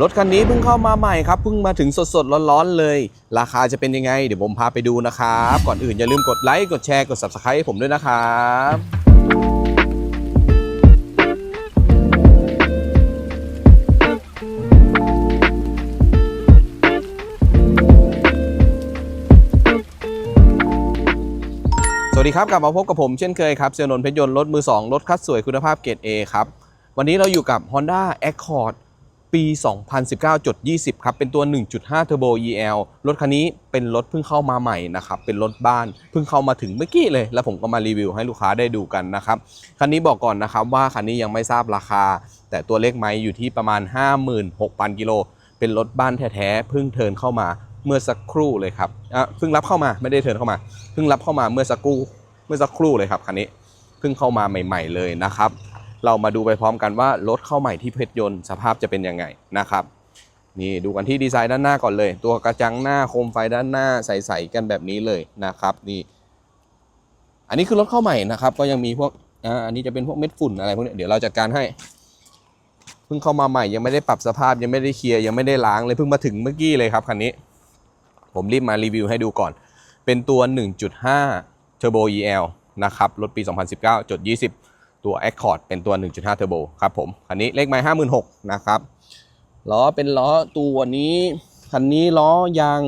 รถคันนี้เพิ่งเข้ามาใหม่ครับเพิ่งมาถึงสดๆร้อนๆเลย ราคาจะเป็นยังไง เดี๋ยวผมพาไปดูนะครับ ก่อนอื่นอย่าลืมกดไลค์กดแชร์กด subscribe ให้ผมด้วยนะครับสวัสดีครับกลับมาพบกับผมเช่นเคยครับเซียนนท์เพชรยนต์รถมือ 2 รถคัดสวยคุณภาพเกรด A ครับ วันนี้เราอยู่กับ Honda Accord ปี 2019.20 ครับ เป็นตัว 1.5 Turbo EL รถคันนี้เป็นรถเพิ่งเข้ามาใหม่นะครับ เป็นรถบ้าน เพิ่งเข้ามาถึงเมื่อกี้เลย แล้วผมก็มารีวิวให้ลูกค้าได้ดูกันนะครับ คันนี้บอกก่อนนะครับว่าคันนี้ยังไม่ทราบราคา แต่ตัวเลขไม้อยู่ที่ประมาณ 56,000 กิโล เป็นรถบ้านแท้ๆ เพิ่งเทินเข้ามาเมื่อสักครู่เลยครับอะเพิ่งรับเข้ามา ไม่ได้เทินเข้ามา เพิ่งรับเข้ามาเมื่อสักครู่ เมื่อสักครู่เลยครับคันนี้ เพิ่งเข้ามาใหม่ ๆเลยนะครับ เรามาดูไปพร้อมกันว่ารถเข้าใหม่ที่เพชรยนต์สภาพจะเป็นยังไงนะครับนี่ดูกันที่ดีไซน์ด้านหน้าก่อนเลย ตัวกระจังหน้าโคมไฟด้านหน้าใสๆกันแบบนี้เลยนะครับนี่อันนี้คือรถเข้าใหม่นะครับ ก็ยังมีพวกอ่าอันนี้จะเป็นพวกเม็ดฝุ่นอะไรพวกนี้เดี๋ยวเราจัดการให้เพิ่งเข้ามาใหม่ยังไม่ได้ปรับสภาพยังไม่ได้เคลียร์ยังไม่ได้ล้างเลยเพิ่งมาถึงเมื่อกี้เลยครับคันนี้ ผมรีบมารีวิวให้ดูก่อน เป็นตัว 1.5 Turbo EL นะครับรถปี 2019จด20 ตัว Accord เป็นตัว 1.5 Turbo ครับผม คันนี้เลขไม้56,000นะครับ ล้อเป็นล้อตัวนี้ คันนี้ล้อยาง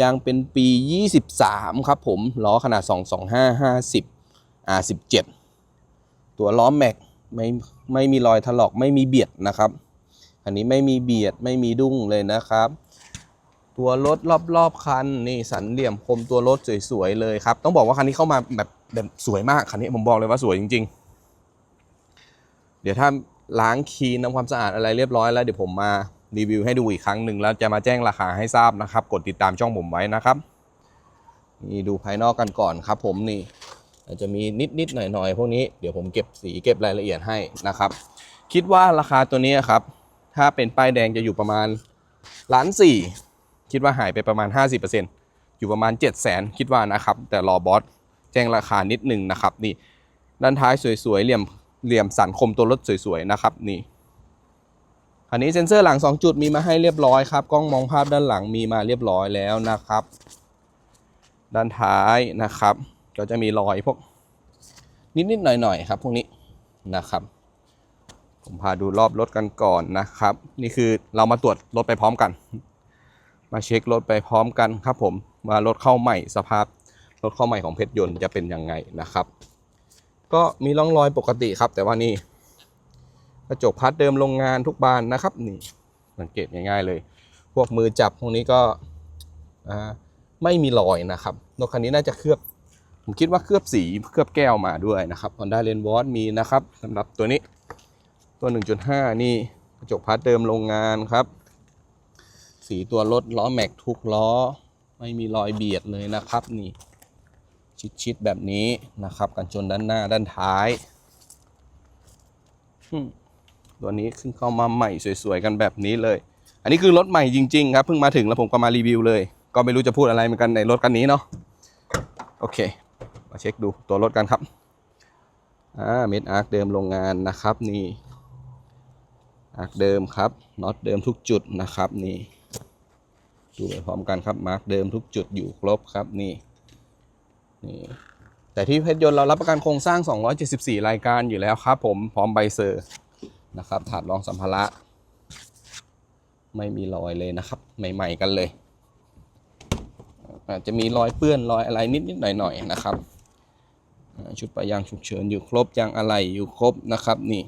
ยางเป็นปี 23 ครับผม ล้อขนาด 225 50 R17 ตัวล้อแม็กไม่ไม่มีรอยถลอกไม่มีเบียดนะครับ อันนี้ไม่มีเบียดไม่มีดุ้งเลยนะครับ ตัวรถรอบๆคันนี่สันเหลี่ยมคมตัวรถสวยๆเลยครับ ต้องบอกว่าคันนี้เข้ามาแบบ แบบสวยมากคันนี้ผมบอกเลยว่าสวยจริง ๆ เดี๋ยวถ้าล้างคีนทำความสะอาดอะไรเรียบร้อยแล้วเดี๋ยวผมมารีวิวให้ดูอีกครั้งหนึ่งแล้วจะมาแจ้งราคาให้ทราบนะครับ กดติดตามช่องผมไว้นะครับ นี่ดูภายนอกกันก่อนครับ ผมนี่อาจจะมีนิดๆหน่อยๆพวกนี้เดี๋ยวผมเก็บสีเก็บรายละเอียดให้นะครับ คิดว่าราคาตัวนี้ครับ ถ้าเป็นป้ายแดงจะอยู่ประมาณล้านสี่คิดว่าหายไปประมาณ 50%อยู่ประมาณ 7 0 0 0 0 0 คิดว่านะครับ แต่รอบอส แจ้งราคานิดหนึ่งนะครับนี่ด้านท้ายสวยๆเหลี่ยมเหลี่ยมสันคมตัวรถสวยๆนะครับนี่คันนี้เซ็นเซอร์หลัง 2 จุดมีมาให้เรียบร้อยครับกล้องมองภาพด้านหลังมีมาเรียบร้อยแล้วนะครับ ด้านท้ายนะครับ ก็จะมีรอยพวกนิดๆหน่อยๆครับ พวกนี้นะครับ ผมพาดูรอบรถกันก่อนนะครับ นี่คือเรามาตรวจรถไปพร้อมกัน มาเช็ครถไปพร้อมกันครับผมว่ารถเข้าใหม่สภาพ รถเข้าใหม่ของเพชรยนต์จะเป็นยังไงนะครับ ก็มีร่องรอยปกติครับ แต่ว่านี่กระจกพัดเดิมโรงงานทุกบานนะครับนี่สังเกตง่ายๆเลย พวกมือจับพวกนี้ก็ไม่มีรอยนะครับรถคันนี้น่าจะเคลือบผมคิดว่าเคลือบสีเคลือบแก้วมาด้วยนะครับ Honda r a i n w a t มีนะครับสำหรับตัวนี้ตัว 1.5 นี่กระจกพัดเดิมโรงงานครับ สีตัวรถล้อแม็กทุกล้อ ไม่มีรอยเบียดเลยนะครับนี่ ชิดๆแบบนี้นะครับ กันชนด้านหน้าด้านท้ายตัวนี้ขึ้นเข้ามาใหม่สวยๆกันแบบนี้เลย อันนี้คือรถใหม่จริงๆครับเพิ่งมาถึงแล้วผมก็มารีวิวเลย ก็ไม่รู้จะพูดอะไรเหมือนกันในรถคันนี้เนาะโอเค มาเช็คดูตัวรถกันครับอ่าเม็ดอาร์คเดิมโรงงานนะครับนี่อาร์คเดิมครับน็อตเดิมทุกจุดนะครับนี่ดูไปพร้อมกันครับมาร์กเดิมทุกจุดอยู่ครบครับนี่ นี่แต่ที่เพชรยนต์เรารับประกันโครงสร้าง 274 รายการอยู่แล้วครับผมพร้อมใบเซอร์นะครับถาดรองสัมภาระ ไม่มีรอยเลยนะครับ ใหม่ ๆ กันเลย อาจจะมีรอยเปื้อนรอยอะไรนิดๆหน่อยๆนะครับ ชุดปะยางฉุกเฉินอยู่ครบยางอะไรอยู่ครบนะครับนี่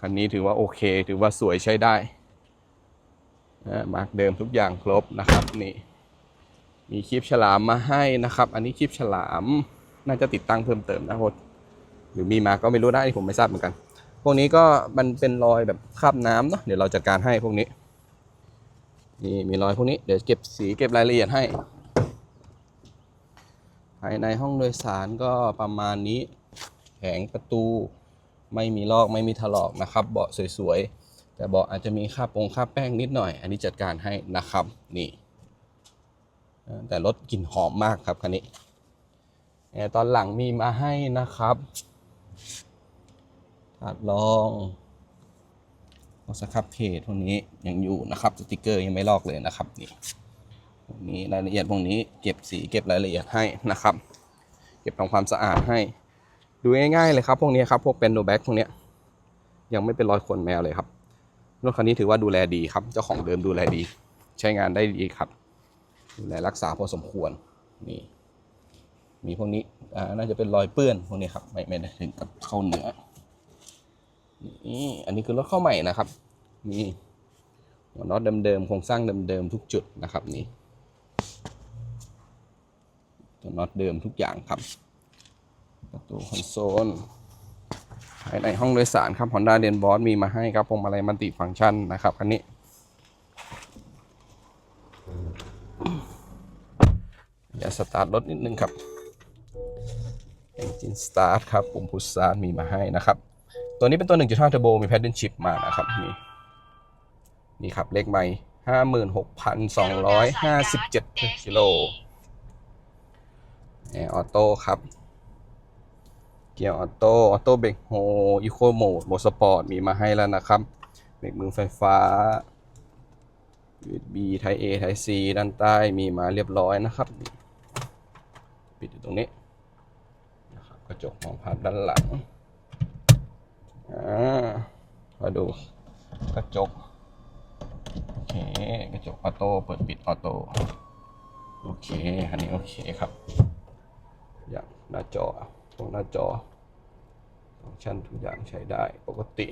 คันนี้ถือว่าโอเค ถือว่าสวยใช้ได้มาร์กเดิมทุกอย่างครบนะครับนี่ มีคลิปฉลามมาให้นะครับ อันนี้คลิปฉลามน่าจะติดตั้งเพิ่มเติมนะโคตหรือมีมาก็ไม่รู้นะอันนี้ผมไม่ทราบเหมือนกัน พวกนี้ก็มันเป็นรอยแบบคราบน้ำเนาะเดี๋ยวเราจัดการให้พวกนี้นี่มีรอยพวกนี้เดี๋ยวเก็บสีเก็บรายละเอียดให้ ภายในห้องโดยสารก็ประมาณนี้แผงประตูไม่มีลอกไม่มีถลอกนะครับ เบาะสวยๆ แต่เบาะอาจจะมีค่าปงค่าแป้งนิดหน่อย อันนี้จัดการให้นะครับนี่ แต่รถกลิ่นหอมมากครับคันนี้แอร์ตอนหลังมีมาให้นะครับถาดรองพวกสครับเพจพวกนี้ยังอยู่นะครับสติกเกอร์ยังไม่ลอกเลยนะครับนี่พวกนี้รายละเอียดพวกนี้เก็บสีเก็บรายละเอียดให้นะครับ เก็บทำความสะอาดให้ ดูง่ายๆเลยครับ พวกนี้ครับพวกเป็นโนแบ็กพวกนี้ยยังไม่เป็นรอยขนแมวเลยครับรถคันนี้ถือว่าดูแลดีครับ เจ้าของเดิมดูแลดี ใช้งานได้ดีครับ ดูแลรักษาพอสมควรนี่มีพวกนี้อ่าน่าจะเป็นรอยเปื้อนพวกนี้ครับไม่ไม่ได้ถึงกับเข้าเนื้อนี่อันนี้คือรถเข้าใหม่นะครับนี่หัวน็อตเดิมๆโครงสร้างเดิมๆทุกจุดนะครับนี่ตัวน็อตเดิมทุกอย่างครับประตูคอนโซลภายในห้องโดยสารครับ Honda d e n b o s มีมาให้ครับพวงมาลัยมัลติฟังก์ชันนะครับคันนี้ อย่าสตาร์ทรถนิดนึงครับ Engine Start ครับปุ่ม Push Start มีมาให้นะครับ ตัวนี้เป็นตัว 1.5 Turbo มี Paddle Shift มานะครับนี่นี่ครับเลขไม่56,257กิโลแอร์ออโต้ครับ เกียร์ออโต้ ออโต้เบรกโฮอีโคโหมดโหมดสปอร์ตมีมาให้แล้วนะครับ เบรกมือไฟฟ้า USB Type A Type C ด้านใต้มีมาเรียบร้อยนะครับ ปิดอยู่ตรงนี้นะครับกระจกมองผ่านด้านหลังอ่ามาดูกระจก โอเค กระจกออโต้เปิดปิดออโต้โอเค อันนี้โอเคครับอย่างหน้าจอตรงหน้าจอฟังก์ชันทุกอย่างใช้ได้ปกติ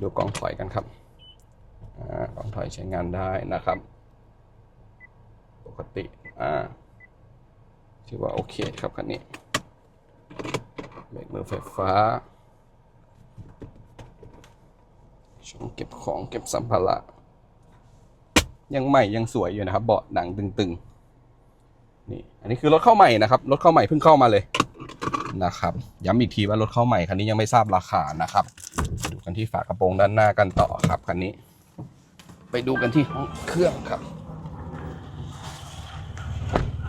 ดูกล้องถอยกันครับ กล้องถอยใช้งานได้นะครับ ปกติอ่าถือว่าโอเคครับคันนี้เบรกมือไฟฟ้า ช่องเก็บของเก็บสัมภาระ ยังใหม่ยังสวยอยู่นะครับ เบาะหนังตึงๆ นี่ อันนี้คือรถเข้าใหม่นะครับ รถเข้าใหม่เพิ่งเข้ามาเลยนะครับ ย้ำอีกทีว่ารถเข้าใหม่คันนี้ยังไม่ทราบราคานะครับ ดูกันที่ฝากระโปรงด้านหน้ากันต่อครับคันนี้ ไปดูกันที่ห้องเครื่องครับ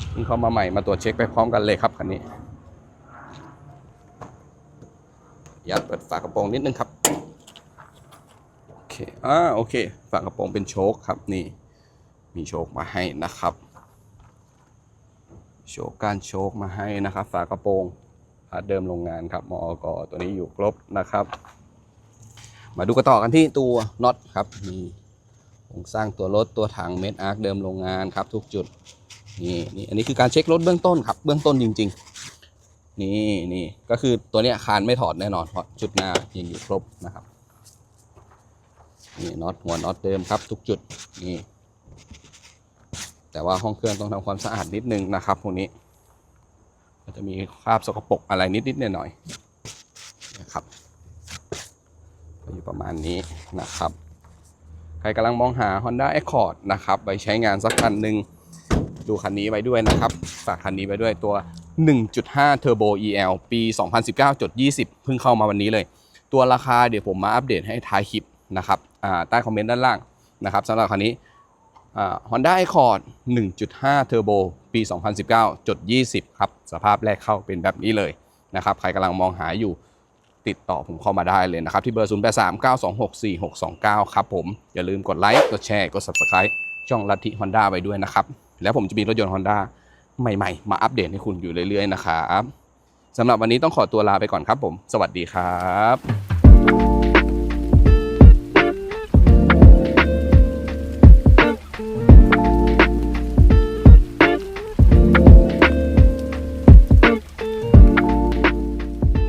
เพิ่งเขามาใหม่มาตรวจเช็คไปพร้อมกันเลยครับคันนี้ยากเปิดฝากระโปรงนิดนึงครับโอเคอ่าโอเค ฝากระโปรงเป็นโชคครับนี่ มีโชคมาให้นะครับ โชคการโชคมาให้นะครับ ฝากระโปรงพาร์ทเดิมโรงงานครับมอกตัวนี้อยู่ครบนะครับ มาดูกันต่อกันที่ตัวน็อตครับนี่ โครงสร้างตัวรถตัวถังเมดอาร์คเดิมโรงงานครับ ทุกจุดนี่นี่อันนี้คือการเช็ครถเบื้องต้นครับ เบื้องต้นจริง ๆ นี่นี่ก็คือตัวเนี้ยคานไม่ถอดแน่นอนเพราะชุดหน้ายังอยู่ครบนะครับนี่น็อตหัวน็อตเดิมครับ ทุกจุดนี่แต่ว่าห้องเครื่องต้องทำความสะอาดนิดนึงนะครับพวกนี้ก็จะมีคราบสกปรกอะไรนิดๆหน่อยๆนะครับก็อยู่ประมาณนี้นะครับ ใครกำลังมองหา Honda Accord นะครับไปใช้งานสักคันหนึ่งดูคันนี้ไว้ด้วยนะครับฝากคันนี้ไว้ด้วยตัว 1.5 Turbo EL ปี 2019.20 เพิ่งเข้ามาวันนี้เลย ตัวราคาเดี๋ยวผมมาอัปเดตให้ท้ายคลิปนะครับใต้คอมเมนต์ด้านล่างนะครับสำหรับคันนี้อ่า Honda Accord 1.5 Turbo ปี 2019.20 ครับ สภาพแรกเข้าเป็นแบบนี้เลยนะครับ ใครกำลังมองหาอยู่ ติดต่อผมเข้ามาได้เลยนะครับ ที่เบอร์ 0 8 3 9 2 6 4 6 2 9 ครับผม อย่าลืมกดไลค์กดแชร์กด Subscribe ช่องลัทธิ Honda ไว้ด้วยนะครับ แล้วผมจะมีรถยนต์ Honda ใหม่ๆ มาอัปเดตให้คุณอยู่เรื่อยๆนะครับสำหรับวันนี้ต้องขอตัวลาไปก่อนครับผม สวัสดีครับ